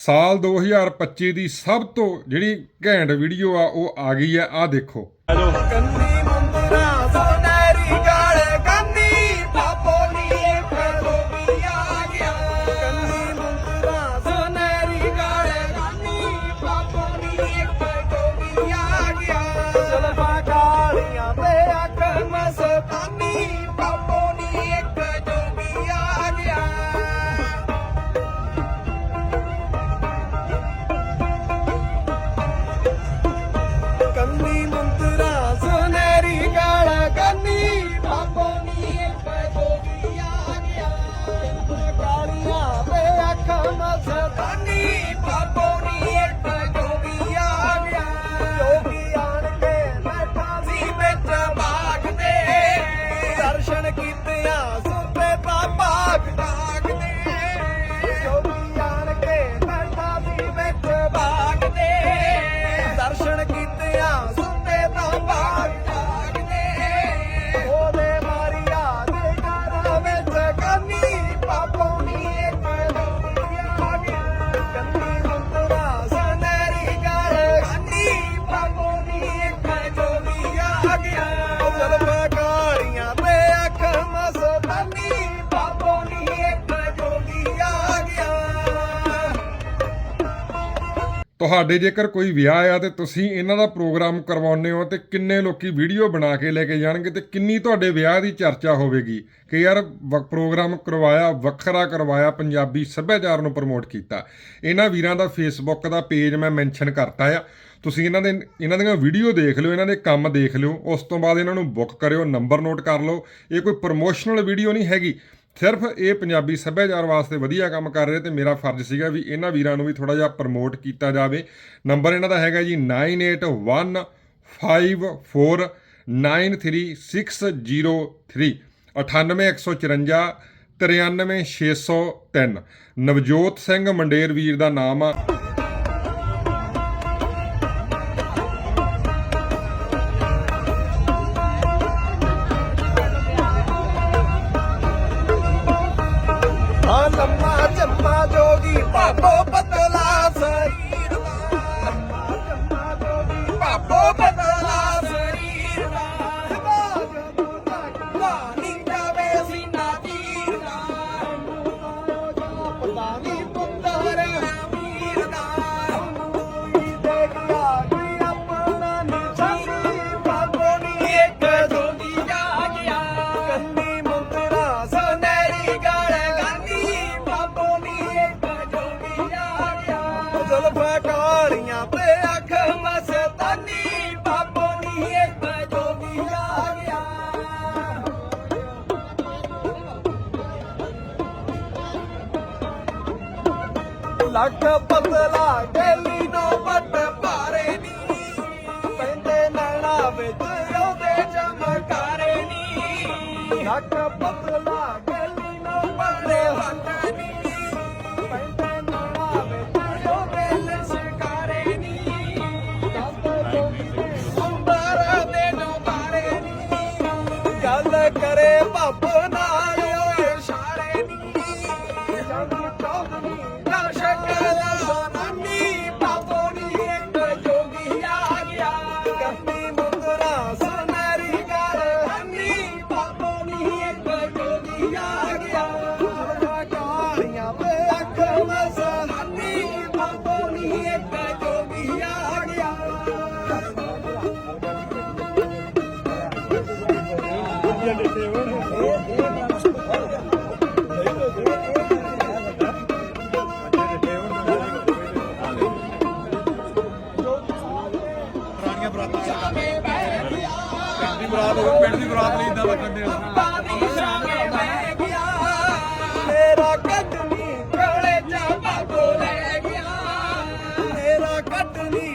ਸਾਲ 2025 ਦੀ ਸਭ ਤੋਂ ਜਿਹੜੀ ਘੈਂਟ ਵੀਡੀਓ ਆ, ਉਹ ਆ ਗਈ ਆ ਆ ਦੇਖੋ ਤੁਹਾਡੇ ਜੇਕਰ ਕੋਈ ਵਿਆਹ ਆ ਤੇ ਤੁਸੀਂ ਇਹਨਾਂ ਦਾ ਪ੍ਰੋਗਰਾਮ ਕਰਵਾਉਂਦੇ ਹੋ ਤੇ ਕਿੰਨੇ ਲੋਕੀ ਵੀਡੀਓ ਬਣਾ ਕੇ ਲੈ ਕੇ ਜਾਣਗੇ ਤੇ ਕਿੰਨੀ ਤੁਹਾਡੇ ਵਿਆਹ ਦੀ ਚਰਚਾ ਹੋਵੇਗੀ ਕਿ ਯਾਰ ਵ- ਪ੍ਰੋਗਰਾਮ ਕਰਵਾਇਆ, ਵੱਖਰਾ ਕਰਵਾਇਆ, ਪੰਜਾਬੀ ਸੱਭਿਆਚਾਰ ਨੂੰ ਪ੍ਰਮੋਟ ਕੀਤਾ। ਇਹਨਾਂ ਵੀਰਾਂ ਦਾ ਫੇਸਬੁੱਕ ਦਾ ਪੇਜ ਮੈਂ ਮੈਂਸ਼ਨ ਕਰਤਾ ਆ। ਤੁਸੀਂ ਇਹਨਾਂ ਦੇ, ਇਹਨਾਂ ਦੀਆਂ ਵੀਡੀਓ ਦੇਖ ਲਿਓ, ਇਹਨਾਂ ਦੇ ਕੰਮ ਦੇਖ ਲਿਓ। ਉਸ ਤੋਂ ਬਾਅਦ ਇਹਨਾਂ ਨੂੰ ਬੁੱਕ ਕਰਿਓ ਨੰਬਰ ਨੋਟ ਕਰ ਲਓ। ਇਹ ਕੋਈ ਪ੍ਰਮੋਸ਼ਨਲ ਵੀਡੀਓ ਨਹੀਂ ਹੈਗੀ। ਸਿਰਫ ਇਹ ਪੰਜਾਬੀ ਸੱਭਿਆਚਾਰ ਵਾਸਤੇ ਵਧੀਆ ਕੰਮ ਕਰ ਰਹੇ ਤੇ ਮੇਰਾ ਫਰਜ਼ ਸੀਗਾ ਵੀ ਇਹਨਾਂ ਵੀਰਾਂ ਨੂੰ ਵੀ ਥੋੜਾ ਜਿਹਾ ਪ੍ਰਮੋਟ ਕੀਤਾ ਜਾਵੇ ਨੰਬਰ ਇਹਨਾਂ ਦਾ ਹੈਗਾ ਜੀ 9815493603 98154 93603 ਨਵਜੋਤ ਸਿੰਘ ਮੰਡੇਰ ਵੀਰ ਦਾ ਨਾਮ ਆ ਆ ਜੋਗੀ ਪਾਪੋ ਪਤਲਾ ਜ਼ਲਫਾਂ ਤੇ ਅੱਖ ਮਸਤਾਨੀ ਪਾਪੋ ਨੀ ਇੱਕ ਜੋਗੀ ਆ ਗਿਆ। ਲੱਖ ਪਤਲਾ ਗੈਲੀ ਬਰਾਤਾਂ ਪਿੰਡ ਦੀ ਬਰਾਤ ਹੋਵੇ ਪਿੰਡ ਦੀ ਬਰਾਤ ਲਈ ਇਦਾਂ ਲੱਗਣ ਦੇ ਮੇਰਾ ਕੋਲੇ ਜਾ ਬਾਬੋ ਗਿਆ। ਮੇਰਾ ਕੱਟਨੀ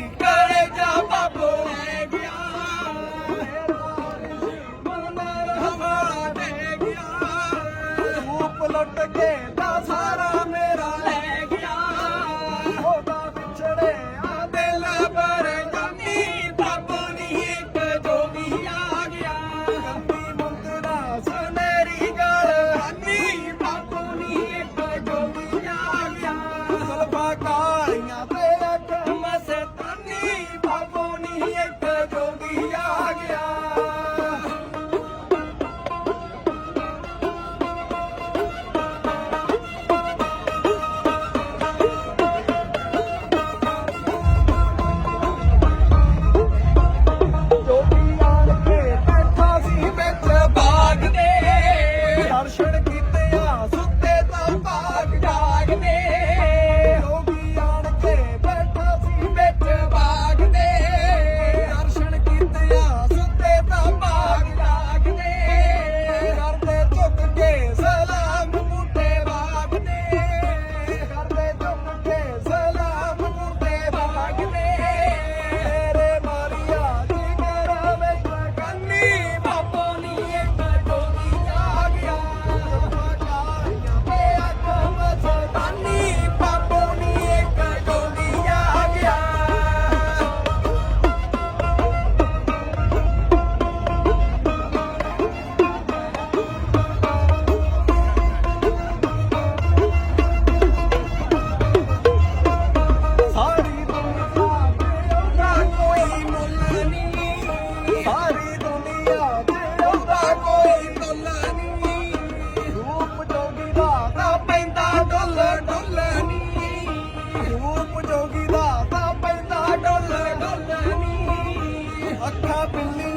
I'm popping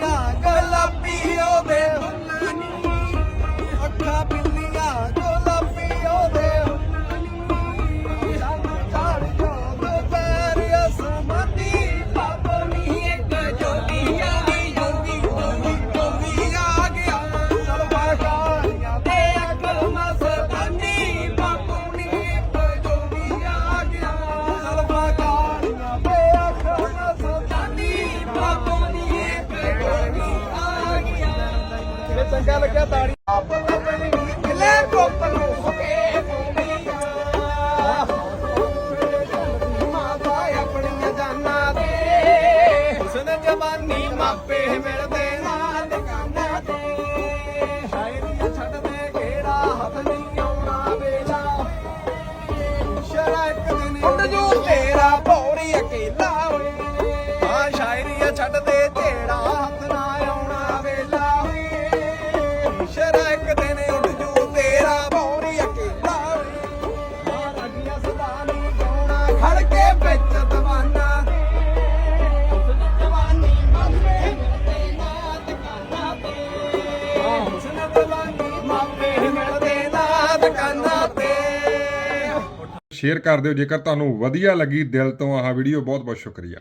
ਚੰਗਾ ਲੱਗਿਆ ਤਾੜੀ। ਲੈ ਕੋਪਲ ਨੂੰ ਸੁਕੇ ਜਵਾਨੀ ਮਾਪੇ ਮਿਲਦੇ ਨਾਲ ਦੁਕਾਨਾਂ ਤੇ। ਸ਼ਾਇਰੀ ਛੱਡਦੇ ਕਿਹੜਾ ਹੱਥ ਨਹੀਂ ਆਉਣਾ ਵੇਲਾ। ਸ਼ਰਕ ਦਿਨ ਉੱਡ ਜੋ। ਤੇਰਾ ਭੌਰੀ ਅਕੇਲਾ ਓਏ। ਆ ਸ਼ਾਇਰੀ ਛੱਡਦੇ ਸ਼ੇਅਰ ਕਰ ਦਿਓ। ਜੇਕਰ ਤੁਹਾਨੂੰ ਵਧੀਆ ਲੱਗੀ ਦਿਲ ਤੋਂ ਆਹ ਵੀਡੀਓ ਬਹੁਤ ਬਹੁਤ ਸ਼ੁਕਰੀਆ।